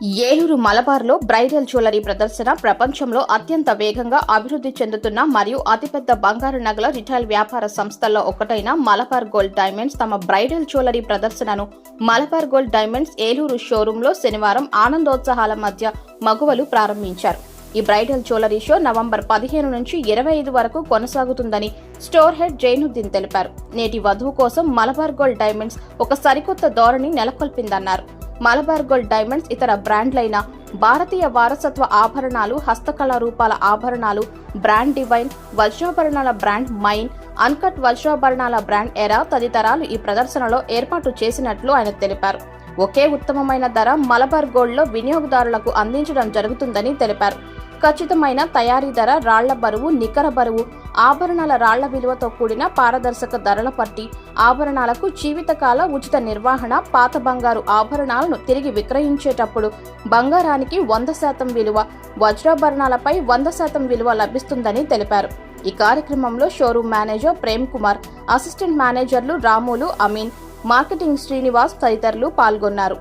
Eluru మలబార్లో bridal jewellery ప్రదర్శన ప్రపంచంలో అత్యంత వేగంగా అభివృద్ధి చెందుతున్న మరియు అతిపెద్ద బంగారు నగల రిటైల్ వ్యాపార సంస్థల్లో ఒకటైన మలబార్ గోల్డ్ డైమండ్స్ తమ బ్రైడల్ జ్యువెలరీ ప్రదర్శనను మలబార్ గోల్డ్ డైమండ్స్ ఏలూరు షోరూంలో శనివారం ఆనందోత్సాహాల మధ్య మగువలు ప్రారంభించారు. ఈ బ్రైడల్ జ్యువెలరీ షో నవంబర్ పదిహేను నుంచి ఇరవై ఐదు వరకు కొనసాగుతుందని స్టోర్ హెడ్ జైనుద్దీన్ తెలిపారు. నేటి వధువు కోసం మలబార్ గోల్డ్ డైమండ్స్ ఒక సరికొత్త ధోరణి నెలకొల్పిందన్నారు. మలబార్ గోల్డ్ డైమండ్స్ ఇతర బ్రాండ్లైన భారతీయ వారసత్వ ఆభరణాలు హస్తకళా రూపాల ఆభరణాలు బ్రాండ్ డివైన్ వజ్రాభరణాల బ్రాండ్ మైన్ అన్కట్ వజ్రాభరణాల బ్రాండ్ ఎరా తదితరాలు ఈ ప్రదర్శనలో ఏర్పాటు చేసినట్లు ఆయన తెలిపారు. ఒకే ఉత్తమమైన ధర మలబార్ గోల్డ్లో వినియోగదారులకు అందించడం జరుగుతుందని తెలిపారు. ఖచ్చితమైన తయారీ ధర రాళ్ళ బరువు నికర బరువు ఆభరణాల రాళ్ళ విలువతో కూడిన పారదర్శక ధరల పట్టి ఆభరణాలకు జీవితకాల ఉచిత నిర్వహణ పాత బంగారు ఆభరణాలను తిరిగి విక్రయించేటప్పుడు బంగారానికి వంద శాతం విలువ వజ్రాభరణాలపై వంద శాతం విలువ లభిస్తుందని తెలిపారు. ఈ కార్యక్రమంలో showroom manager Prem Kumar assistant మేనేజర్లు రాములు అమీన్ మార్కెటింగ్ శ్రీనివాస్ తదితరులు పాల్గొన్నారు.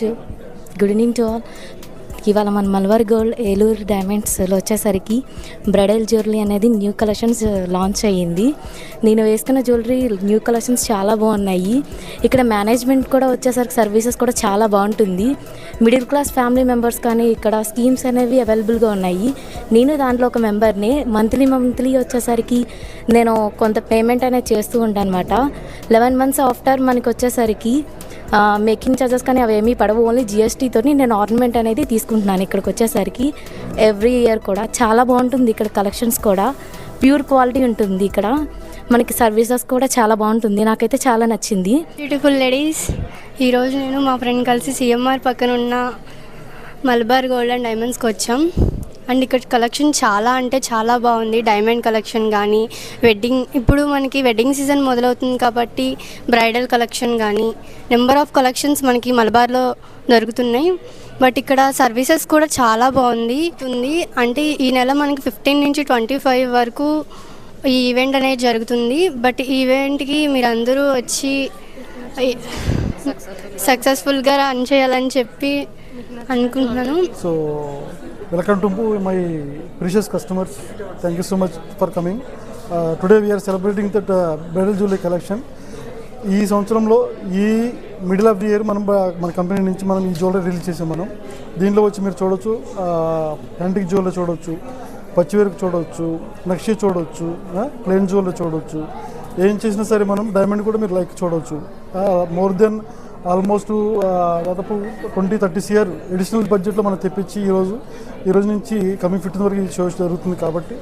To good evening to all ఇవాళ మన మల్వార్ గోల్డ్ ఏలూరు డైమండ్స్లో వచ్చేసరికి బ్రైడల్ జ్యువెలరీ అనేది న్యూ కలెక్షన్స్ లాంచ్ అయ్యింది. నేను వేసుకున్న జ్యువెలరీ న్యూ కలెక్షన్స్ చాలా బాగున్నాయి. ఇక్కడ మేనేజ్మెంట్ కూడా వచ్చేసరికి సర్వీసెస్ కూడా చాలా బాగుంటుంది. మిడిల్ క్లాస్ ఫ్యామిలీ మెంబర్స్ కానీ ఇక్కడ స్కీమ్స్ అనేవి అవైలబుల్గా ఉన్నాయి. నేను దాంట్లో ఒక మెంబర్ని మంత్లీ మంత్లీ వచ్చేసరికి నేను కొంత పేమెంట్ అనేది చేస్తూ ఉంటాను అనమాట లెవెన్ మంత్స్ ఆఫ్టర్ మనకి వచ్చేసరికి మేకింగ్ ఛార్జెస్ కానీ అవి ఏమీ పడవు ఓన్లీ జిఎస్టీతో నేను ఆర్నమెంట్ అనేది తీసుకుంటున్నాను ఇక్కడికి వచ్చేసరికి. ఎవ్రీ ఇయర్ కూడా చాలా బాగుంటుంది ఇక్కడ కలెక్షన్స్ కూడా. ప్యూర్ క్వాలిటీ ఉంటుంది ఇక్కడ. మనకి సర్వీసెస్ కూడా చాలా బాగుంటుంది. నాకైతే చాలా నచ్చింది. బ్యూటిఫుల్ లేడీస్ ఈరోజు నేను మా ఫ్రెండ్ కలిసి సిఎంఆర్ పక్కన ఉన్న మలబార్ గోల్డ్ అండ్ డైమండ్స్కి వచ్చాం. అండ్ ఇక్కడ కలెక్షన్ చాలా అంటే చాలా బాగుంది. డైమండ్ కలెక్షన్ కానీ వెడ్డింగ్ ఇప్పుడు మనకి వెడ్డింగ్ సీజన్ మొదలవుతుంది కాబట్టి బ్రైడల్ కలెక్షన్ కానీ నెంబర్ ఆఫ్ కలెక్షన్స్ మనకి మలబార్లో దొరుకుతున్నాయి. బట్ ఇక్కడ సర్వీసెస్ కూడా చాలా బాగుంది. ఉంది. అంటే ఈ నెల మనకి ఫిఫ్టీన్ నుంచి ట్వంటీ ఫైవ్ వరకు ఈ ఈవెంట్ అనేది జరుగుతుంది. బట్ ఈ ఈవెంట్కి మీరందరూ వచ్చి సక్సెస్ఫుల్గా రన్ చేయాలని చెప్పి అనుకుంటున్నాను. So welcome to my precious customers. Thank you so much for coming. Uh, today we are celebrating that uh, bridal jewelry collection. ఈ సంవత్సరంలో ఈ మిడిల్ ఆఫ్ ది ఇయర్ మనం మన కంపెనీ నుంచి మనం ఈ జ్యువెలరీ రిలీజ్ చేసాం మనం దీనిలో వచ్చి మీరు చూడొచ్చు యాంటిక్ జ్యువెలరీ చూడొచ్చు పచ్చివేరుకు చూడవచ్చు నక్షి చూడవచ్చు ప్లెయిన్ జ్యువెలరీ చూడవచ్చు ఏం చేసినా సరే మనం డైమండ్ కూడా మీరు లైక్ చూడవచ్చు మోర్ దెన్ ఆల్మోస్ట్ దాదాపు ట్వంటీ థర్టీ సిఆర్ ఎడిషనల్ బడ్జెట్లో మనం తెప్పించి ఈరోజు ఈరోజు నుంచి కమింగ్ ఫిఫ్టీన్ వరకు ఈ షో జరుగుతుంది కాబట్టి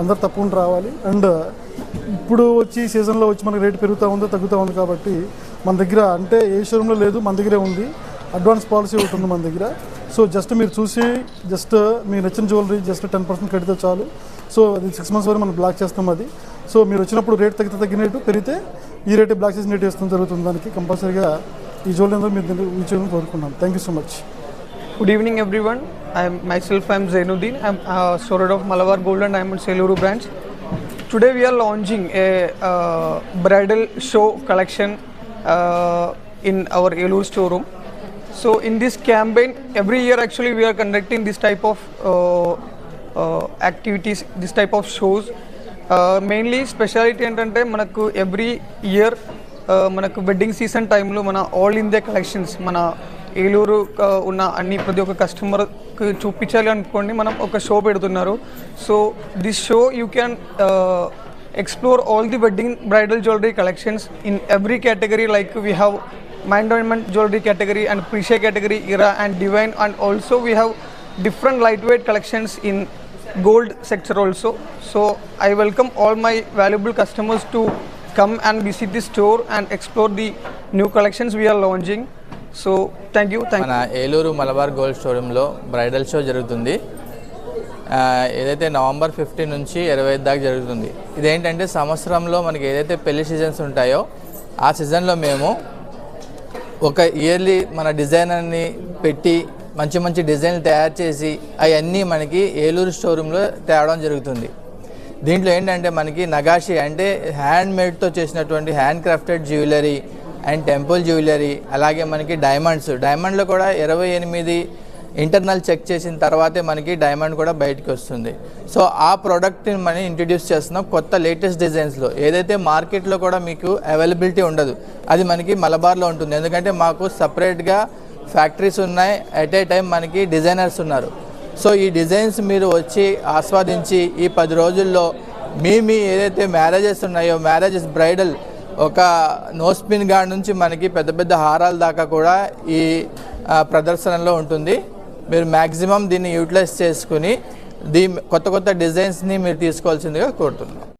అందరు తప్పకుండా రావాలి. అండ్ ఇప్పుడు వచ్చి సీజన్లో వచ్చి మనకి రేట్ పెరుగుతూ ఉంది తగ్గుతూ ఉంది కాబట్టి మన దగ్గర అంటే ఏ షోరూంలో లేదు మన దగ్గరే ఉంది. అడ్వాన్స్ పాలసీ ఒకటి ఉంది మన దగ్గర. సో జస్ట్ మీరు చూసి జస్ట్ మీ నచ్చిన జ్యువెలరీ జస్ట్ టెన్ పర్సెంట్ కడితే చాలు. సో అది సిక్స్ మంత్స్ వరకు మనం బ్లాక్ చేస్తాం అది. సో మీరు వచ్చినప్పుడు రేట్ తగ్గితే తగ్గినట్టు పెరిగితే ఈ రేట్ బ్లాక్ చేసిన రేట్ వేస్తాం జరుగుతుంది దానికి కంపల్సరీగా. ఈ జోలేందో మీ విజయం కోరుకున్నాం. Thank you so much good evening everyone I'm myself I'm Zainuddin I'm store head of Malabar gold and diamond Eluru branch today we are launching a bridal show collection in our Eluru store room so in this campaign every year actually we are conducting this type of activities this type of shows mainly speciality ఏంటంటే మనకు every year మనకు wedding season టైంలో మన all India collections మన ఏలూరు ఉన్న అన్ని ప్రతి ఒక్క కస్టమర్కి చూపించాలి అనుకోండి మనం ఒక షో పెడుతున్నారు. So this show you can explore all the wedding bridal jewellery collections in every category like we have మైండోన్మెంట్ jewellery category and Precia category era and divine and also we have different light weight collections in gold sector also so I welcome all my valuable customers to come and visit the store and explore the new collections we are launching. So thank you, thank you. మన Eluru Malabar gold షోరూంలో bridal show జరుగుతుంది ఏదైతే November fifteen నుంచి ఇరవై ఐదు దాకా జరుగుతుంది ఇదేంటంటే సంవత్సరంలో మనకి ఏదైతే పెళ్ళి సీజన్స్ ఉంటాయో ఆ సీజన్లో మేము ఒక ఇయర్లీ మన డిజైనర్ని పెట్టి మంచి మంచి డిజైన్లు తయారు చేసి అవన్నీ మనకి ఏలూరు షోరూంలో తేవడం జరుగుతుంది దీంట్లో ఏంటంటే మనకి నగాషి అంటే హ్యాండ్ మేడ్తో చేసినటువంటి hand crafted jewellery and temple jewellery అలాగే మనకి డైమండ్స్ డైమండ్లో కూడా ఇరవై ఎనిమిది ఇంటర్నల్ చెక్ చేసిన తర్వాతే మనకి డైమండ్ కూడా బయటికి వస్తుంది. సో ఆ ప్రోడక్ట్ని మనం ఇంట్రడ్యూస్ చేస్తున్నాం కొత్త లేటెస్ట్ డిజైన్స్లో ఏదైతే మార్కెట్లో కూడా మీకు అవైలబిలిటీ ఉండదు అది మనకి మలబార్లో ఉంటుంది. ఎందుకంటే మాకు సపరేట్గా ఫ్యాక్టరీస్ ఉన్నాయి. ఎట్ ఏ టైం మనకి డిజైనర్స్ ఉన్నారు. సో ఈ డిజైన్స్ మీరు వచ్చి ఆస్వాదించి ఈ పది రోజుల్లో మీ మీ ఏదైతే మ్యారేజెస్ ఉన్నాయో మ్యారేజెస్ బ్రైడల్ ఒక నోస్పిన్ గార్డ్ నుంచి మనకి పెద్ద పెద్ద హారాల దాకా కూడా ఈ ప్రదర్శనలో ఉంటుంది. మీరు మ్యాక్సిమం దీన్ని యూటిలైజ్ చేసుకుని దీ కొత్త కొత్త డిజైన్స్ని మీరు తీసుకోవాల్సిందిగా కోరుతున్నాం.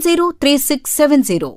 703670.